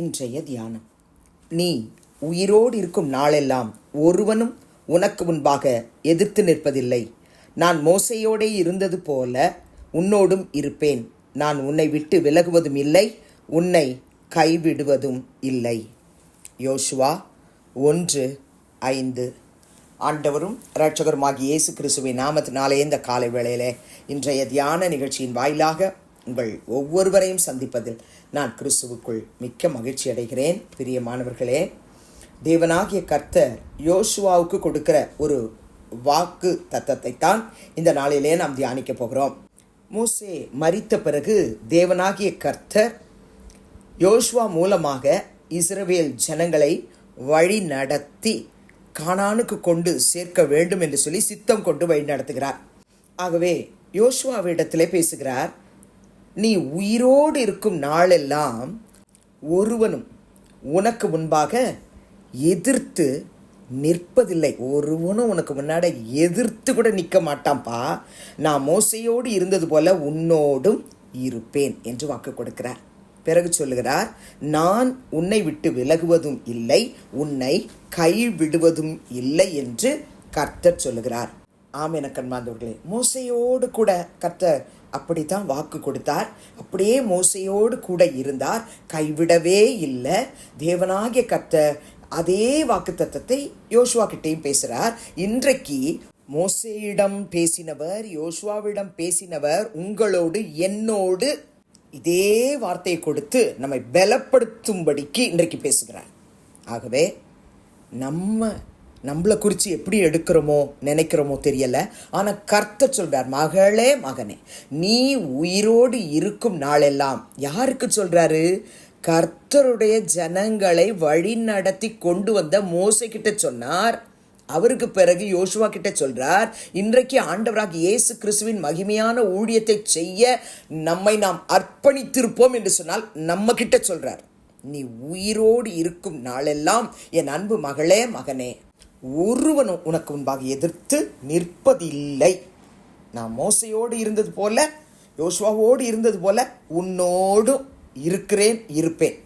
இன்றைய தியானம். நீ உயிரோடு இருக்கும் நாளெல்லாம் ஒருவனும் உனக்கு முன்பாக எதிர்த்து நிற்பதில்லை. நான் மோசையோடே இருந்தது போல உன்னோடும் இருப்பேன். நான் உன்னை விட்டு விலகுவதும் இல்லை உன்னை கைவிடுவதும் இல்லை. யோசுவா ஒன்று ஐந்து. ஆண்டவரும் இரட்சகருமாகிய இயேசு கிறிஸ்துவின் நாமத்தினாலே இந்த காலை வேளையிலே இன்றைய தியான நிகழ்ச்சியின் வாயிலாக உங்கள் ஒவ்வொருவரையும் சந்திப்பதில் நான் கிறிஸ்துவுக்குள் மிக்க மகிழ்ச்சி அடைகிறேன். பிரியமானவர்களே தேவனாகிய கர்த்தர் யோசுவாவுக்கு கொடுக்கிற ஒரு வாக்கு தத்தத்தை தான் இந்த நாளிலே நாம் தியானிக்க போகிறோம். மூசே மறித்த பிறகு தேவனாகிய கர்த்தர் யோசுவா மூலமாக இஸ்ரவேல் ஜனங்களை வழி நடத்தி கானானுக்கு கொண்டு சேர்க்க வேண்டும் என்று சொல்லி சித்தம் கொண்டு வழி நடத்துகிறார். ஆகவே யோசுவாவிடத்திலே பேசுகிறார் நீ உயிரோடு இருக்கும் நாளெல்லாம் ஒருவனும் உனக்கு முன்பாக எதிர்த்து நிற்பதில்லை. ஒருவனும் உனக்கு முன்னாடி எதிர்த்து கூட நிற்க மாட்டான்ப்பா நான் மோசையோடு இருந்தது போல உன்னோடும் இருப்பேன் என்று வாக்கு கொடுக்கிறார். பிறகு சொல்லுகிறார் நான் உன்னை விட்டு விலகுவதும் இல்லை உன்னை கைவிடுவதும் இல்லை என்று கர்த்தர் சொல்லுகிறார். ஆம் என கண்மாந்தவர்களே மோசையோடு கூட கர்த்தர் அப்படித்தான் வாக்கு கொடுத்தார். அப்படியே மோசையோடு கூட இருந்தார். கைவிடவே இல்லை. தேவனாகிய கர்த்தர் அதே வாக்கு தத்தத்தை யோசுவா கிட்டேயும் பேசுகிறார் இன்றைக்கு மோசையிடம் பேசினவர் யோசுவாவிடம் பேசினவர் உங்களோடு என்னோடு இதே வார்த்தையை கொடுத்து நம்மை பலப்படுத்தும்படிக்கு இன்றைக்கு பேசுகிறார். ஆகவே நம்ம நம்மளை குறித்து எப்படி எடுக்கிறோமோ நினைக்கிறோமோ தெரியல. ஆனால் கர்த்தர் சொல்கிறார் மகளே மகனே நீ உயிரோடு இருக்கும் நாளெல்லாம் யாருக்கு சொல்கிறாரு கர்த்தருடைய ஜனங்களை வழி நடத்தி கொண்டு வந்த மோசை சொன்னார். அவருக்கு பிறகு யோசுவா கிட்ட சொல்றார் இன்றைக்கு ஆண்டவராக இயேசு கிறிஸ்துவின் மகிமையான ஊழியத்தை செய்ய நம்மை நாம் அர்ப்பணித்திருப்போம் என்று சொன்னால் நம்ம கிட்ட சொல்றார். நீ உயிரோடு இருக்கும் நாளெல்லாம் என் அன்பு மகளே மகனே ஒருவனும் உனக்கு முன்பாக எதிர்த்து நிற்பதில்லை. நான் மோசையோடு இருந்தது போல யோசுவாவோடு இருந்தது போல உன்னோடும் இருக்கிறேன் இருப்பேன்.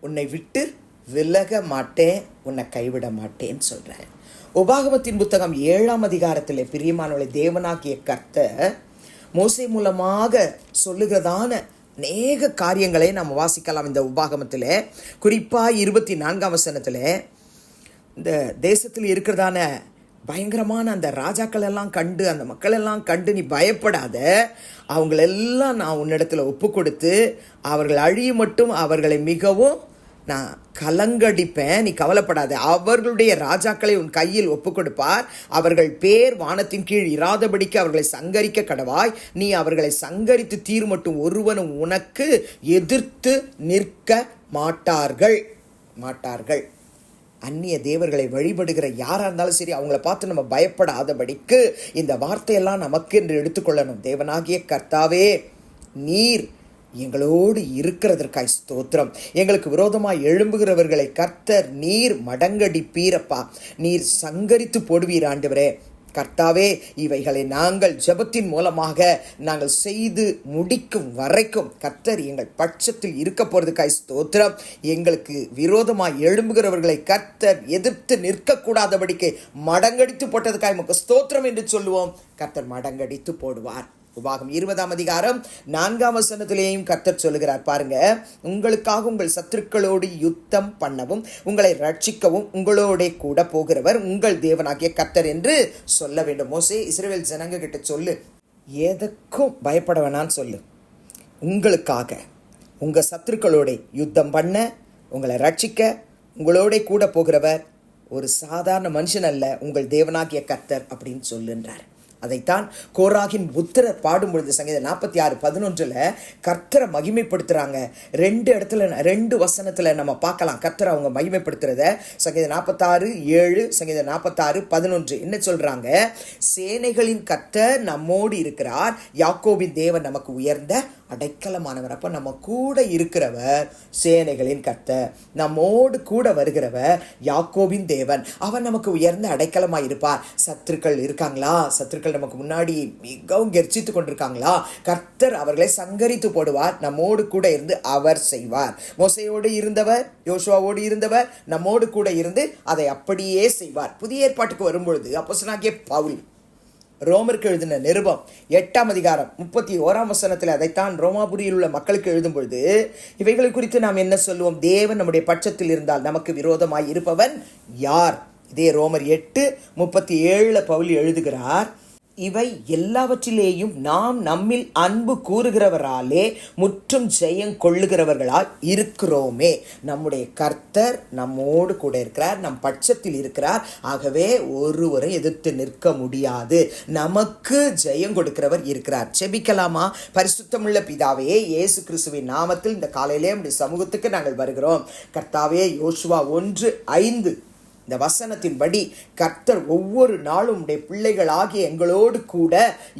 உன்னை விட்டு விலக மாட்டேன் உன்னை கைவிட மாட்டேன்னு சொல்கிறேன் உபாகமத்தின் புத்தகம் ஏழாம் அதிகாரத்தில் பிரியமானவளை தேவனாகிய கர்த்தர் மோசை மூலமாக சொல்லுகிறதான அநேக காரியங்களை நாம் வாசிக்கலாம் இந்த உபாகமத்தில். குறிப்பாக இருபத்தி நான்காம் வசனத்தில் இந்த தேசத்தில் இருக்கிறதான பயங்கரமான அந்த ராஜாக்கள் எல்லாம் கண்டு அந்த மக்கள் எல்லாம் கண்டு நீ பயப்படாத. அவங்களெல்லாம் நான் உன்னிடத்துல ஒப்பு கொடுத்து அவர்கள் அழிய மட்டும் அவர்களை மிகவும் நான் கலங்கடிப்பேன். நீ கவலைப்படாத. அவர்களுடைய ராஜாக்களை உன் கையில் ஒப்பு கொடுப்பார் அவர்கள் பேர் வானத்தின் கீழ் இராதபடிக்கு அவர்களை சங்கரிக்க கடவாய். நீ அவர்களை சங்கரித்து தீர் மட்டும் ஒருவனும் உனக்கு எதிர்த்து நிற்க மாட்டார்கள். மாட்டார்கள். அந்நிய தேவர்களை வழிபடுகிற யாராக இருந்தாலும் சரி அவங்கள பார்த்து நம்ம பயப்படாதபடிக்கு இந்த வார்த்தையெல்லாம் நமக்கு என்று எடுத்துக்கொள்ளணும். தேவனாகிய கர்த்தாவே நீர் எங்களோடு இருக்கிறதற்காய் ஸ்தோத்திரம். எங்களுக்கு விரோதமாக எழும்புகிறவர்களை கர்த்தர் நீர் மடங்கடிப்பீரப்பா. நீர் சங்கரித்து போடுவீர் ஆண்டவரே கர்த்தாவே இவைகளை நாங்கள் ஜெபத்தின் மூலமாக நாங்கள் செய்து முடிக்கும் வரைக்கும் கர்த்தர் எங்கள் பட்சத்தில் இருக்க போகிறதுக்காய் ஸ்தோத்திரம். எங்களுக்கு விரோதமாக எழும்புகிறவர்களை கர்த்தர் எதிர்த்து நிற்கக்கூடாதபடிக்கு மடங்கடித்து போட்டதுக்காய். நமக்கு ஸ்தோத்திரம் என்று சொல்லுவோம். கர்த்தர் மடங்கடித்து போடுவார். உபாகம் இருபதாம் அதிகாரம் நான்காம் வசனத்திலேயும் கர்த்தர் சொல்லுகிறார். பாருங்க உங்களுக்காக உங்கள் சத்துருக்களோடு யுத்தம் பண்ணவும் உங்களை ரட்சிக்கவும் உங்களோட கூட போகிறவர் உங்கள் தேவனாகிய கர்த்தர் என்று சொல்ல வேண்டும். மோசே இஸ்ரேல் ஜனங்க கிட்ட சொல்லு எதுக்கும் பயப்பட வேணான்னு சொல்லு. உங்களுக்காக உங்கள் சத்துருக்களோட யுத்தம் பண்ண உங்களை ரட்சிக்க உங்களோட கூட போகிறவர் ஒரு சாதாரண மனுஷன் அல்ல உங்கள் தேவனாகிய கர்த்தர் அப்படின்னு சொல்லுன்றார். அதைத்தான் கோராகின் புத்திரர் பாடும் பொழுது சங்கீதம் நாற்பத்தி ஆறு பதினொன்றில் கர்த்தரை மகிமைப்படுத்துகிறாங்க ரெண்டு இடத்துல ரெண்டு வசனத்தில் நம்ம பார்க்கலாம். கர்த்தரை அவங்க மகிமைப்படுத்துகிறத சங்கீதம் நாற்பத்தாறு ஏழு சங்கீதம் நாற்பத்தாறு பதினொன்று. என்ன சொல்கிறாங்க சேனைகளின் கர்த்தர் நம்மோடு இருக்கிறார். யாக்கோவின் தேவன் நமக்கு உயர்ந்த அடைக்கலமானவர். அப்போ நம்ம கூட இருக்கிறவர் சேனைகளின் கர்த்தர். நம்மோடு கூட வருகிறவர் யாக்கோபின் தேவன். அவன் நமக்கு உயர்ந்த அடைக்கலமாக இருப்பார். சத்துருக்கள் இருக்காங்களா? சத்துருக்கள் நமக்கு முன்னாடி மிகவும் கெர்ச்சித்து கொண்டிருக்காங்களா? கர்த்தர் அவர்களை சங்கரித்து போடுவார். நம்மோடு கூட இருந்து அவர் செய்வார். மோசையோடு இருந்தவர் யோசுவாவோடு இருந்தவர் நம்மோடு கூட இருந்து அதை அப்படியே செய்வார். புதிய ஏற்பாட்டுக்கு வரும்பொழுது அப்போஸ்தலனாகிய பவுல் ரோமருக்கு எழுதின நிருபம் எட்டாம் அதிகாரம் முப்பத்தி ஓராம் வசனத்தில் அதைத்தான் ரோமாபுரியில் உள்ள மக்களுக்கு எழுதும் பொழுது இவைகளை குறித்து நாம் என்ன சொல்லுவோம்? தேவன் நம்முடைய பட்சத்தில் இருந்தால் நமக்கு விரோதமாய் இருப்பவன் யார்? இதே ரோமர் எட்டு முப்பத்தி ஏழில் பவுலி எழுதுகிறார் இவை எல்லாவற்றிலேயும் நாம் நம்மில் அன்பு கூறுகிறவராலே முற்றும் ஜெயம் கொள்ளுகிறவர்களால் இருக்கிறோமே. நம்முடைய கர்த்தர் நம்மோடு கூட இருக்கிறார் நம் பட்சத்தில் இருக்கிறார். ஆகவே ஒருவரை எதிர்த்து நிற்க முடியாது. நமக்கு ஜெயம் கொடுக்கிறவர் இருக்கிறார். செபிக்கலாமா பரிசுத்தமுள்ள பிதாவே இயேசு கிறிஸ்துவின் நாமத்தில் இந்த காலையிலே நம்முடைய சமூகத்துக்கு நாங்கள் வருகிறோம். கர்த்தாவே யோசுவா ஒன்று ஐந்து. இந்த வசனத்தின்படி கர்த்தர் ஒவ்வொரு நாளும் உடைய பிள்ளைகளாகிய எங்களோடு கூட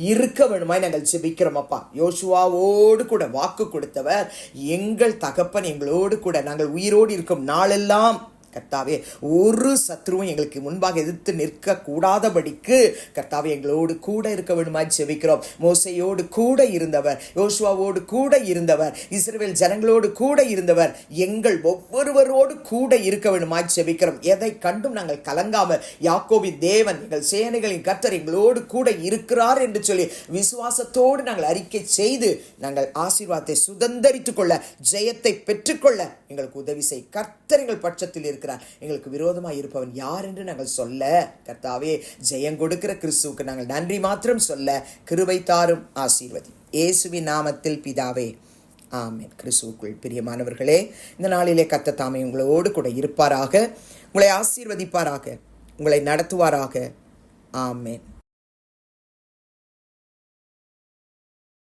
இருக்க வேணுமாய் நாங்கள் ஜெபிக்கிறோம் அப்பா. யோசுவாவோடு கூட வாக்கு கொடுத்தவர் எங்கள் தகப்பன் எங்களோடு கூட நாங்கள் உயிரோடு இருக்கும் நாளெல்லாம் கர்த்தாவே ஒரு சத்ருவும் எங்களுக்கு முன்பாக எதிர்த்து நிற்கக்கூடாதபடிக்கு கர்த்தாவே எங்களோடு கூட இருக்க வேண்டுமாய் ஜெபிக்கிறோம். மோசையோடு கூட இருந்தவர் யோசுவாவோடு கூட இருந்தவர் இஸ்ரேல் ஜனங்களோடு கூட இருந்தவர் எங்கள் ஒவ்வொருவரோடு கூட இருக்க வேண்டுமாய் ஜெபிக்கிறோம். எதை கண்டும் நாங்கள் கலங்காமல் யாக்கோவின் தேவன் எங்கள் சேனைகளின் கர்த்தர் எங்களோடு கூட இருக்கிறார் என்று சொல்லி விசுவாசத்தோடு நாங்கள் அறிக்கை செய்து நாங்கள் ஆசீர்வாதத்தை சுதந்திரித்துக் கொள்ள ஜெயத்தை பெற்றுக்கொள்ள எங்களுக்கு உதவி செய். கர்த்தர் எங்கள் பட்சத்தில் இருக்கிறார் எங்களுக்கு விரோதமாக இருப்பவன் யார் என்று நாங்கள் சொல்ல கர்த்தாவே ஜெயம் கொடுக்கிற கிறிஸ்துவுக்கு நாங்கள் நன்றி மாத்திரம் சொல்ல கிருபை தாரும் ஆசீர்வதி. இயேசுவின் நாமத்தில் பிதாவே ஆமேன். கிறிஸ்துவுக்குள் பிரியமானவர்களே இந்த நாளிலே கத்த தாமே உங்களோடு கூட இருப்பாராக உங்களை ஆசீர்வதிப்பாராக உங்களை நடத்துவாராக. ஆமேன்.